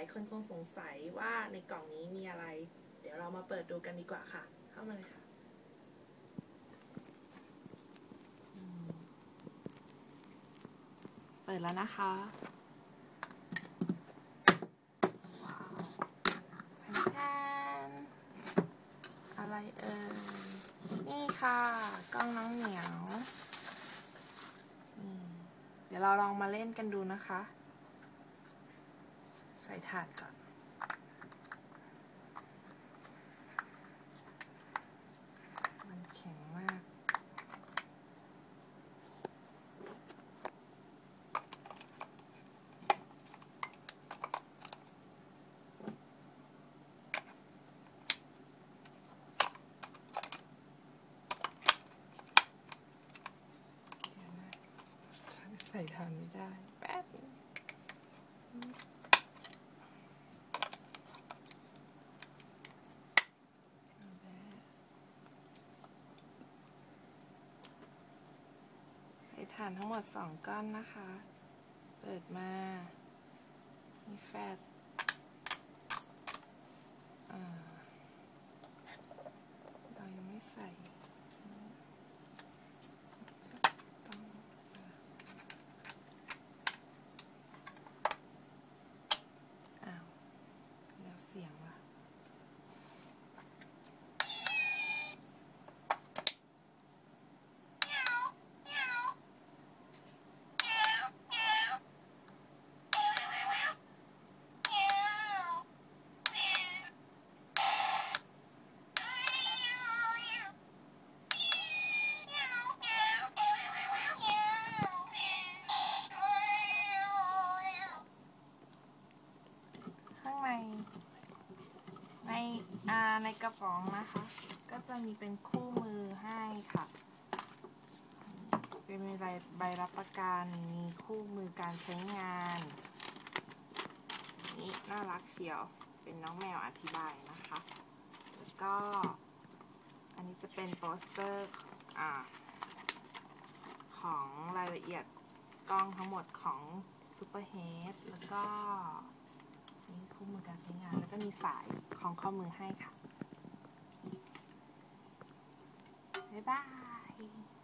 ายคนคงสงสัยว่าในกล่องนี้มีอะไร เดี๋ยวเรามาเปิดดูกันดีกว่าค่ะ เข้ามาเลยค่ะเปิดแล้วนะคะว้าวแทนอะไรเอ่ยนี่ค่ะกล้องน้องเหมียวนี่เดี๋ยวเราลองมาเล่นกันดูนะคะ ใส่ถาดก่อน มันแข็งมากเดี๋ยวนะใส่ใส่ทานไม่ได้ แป๊บนึงเอาแล้วใส่ถ่านทั้งหมดสองก้อนนะคะ เปิดมา มีแฟต ในในกระป๋องนะคะ ก็จะมีเป็นคู่มือให้ค่ะ เป็นใบใบรับประกันมีคู่มือการใช้งาน นี่น่ารักเชียว เป็นน้องแมวอธิบายนะคะ แล้วก็ อันนี้จะเป็นโปสเตอร์อของรายละเอียดกล้องทั้งหมดของ Super h e a d แล้วก็ มีสายของข้อมือให้ค่ะ บ๊ายบาย